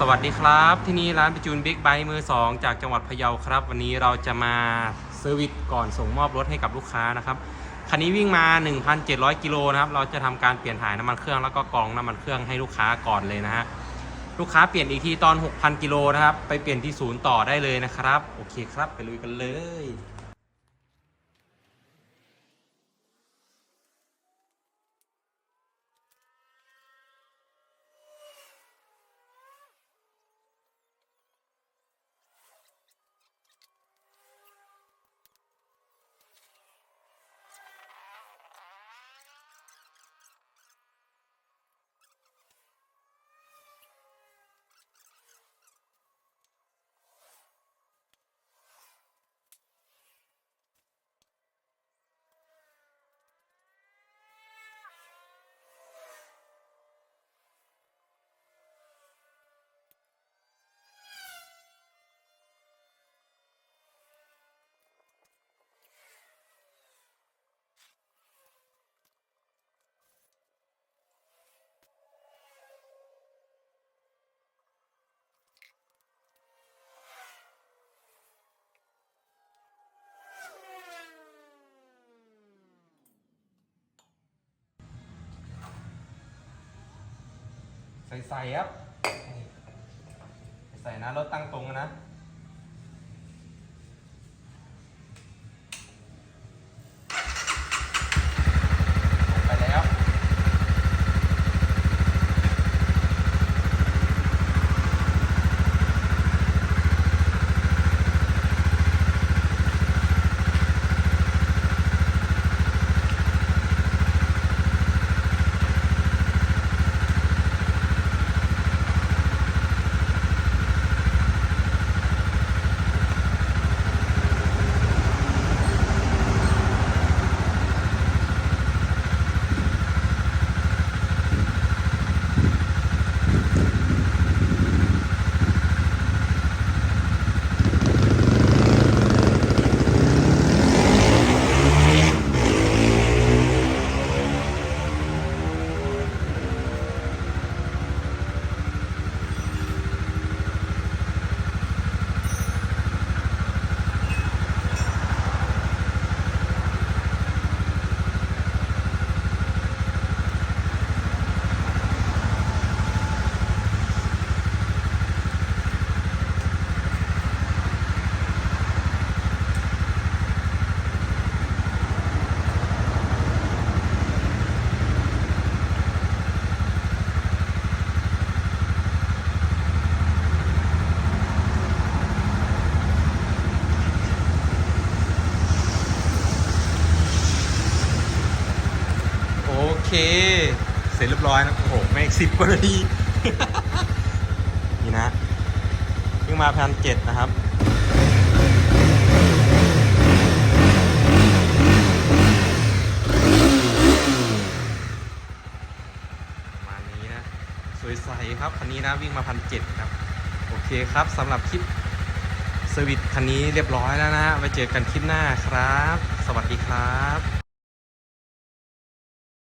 สวัสดีครับ ที่นี่ร้านประจูนบิ๊กไบค์มือ 2 จากจังหวัดพะเยาครับ วันนี้เราจะมาเซอร์วิสก่อนส่งมอบรถให้กับลูกค้านะครับคันนี้วิ่งมา 1,700 กิโลนะครับ เราจะทำการเปลี่ยนถ่ายน้ำมันเครื่องแล้วก็กรองน้ำมันเครื่องให้ลูกค้าก่อนเลยนะฮะลูกค้าเปลี่ยนอีกทีตอน 6,000 กิโลนะครับ ไปเปลี่ยนที่ศูนย์ต่อได้เลยนะครับ โอเคครับ ไปลุยกันเลย ใส่ใส่ครับ ใส่นะรถตั้งตรงนะ ไปแล้ว โอ เคเสร็จเรียบร้อยนะโอ้โหไม่สิบกว่านาทีนี่นะเพิ่งมาพันเจ็ดนะครับประมาณนี้นะ สวยใสครับ คันนี้นะวิ่งมาพันเจ็ดครับ โอเคครับสำหรับคลิปเซอร์วิสคันนี้เรียบร้อยแล้วนะฮะไว้เจอกันคลิปหน้าครับ สวัสดีครับ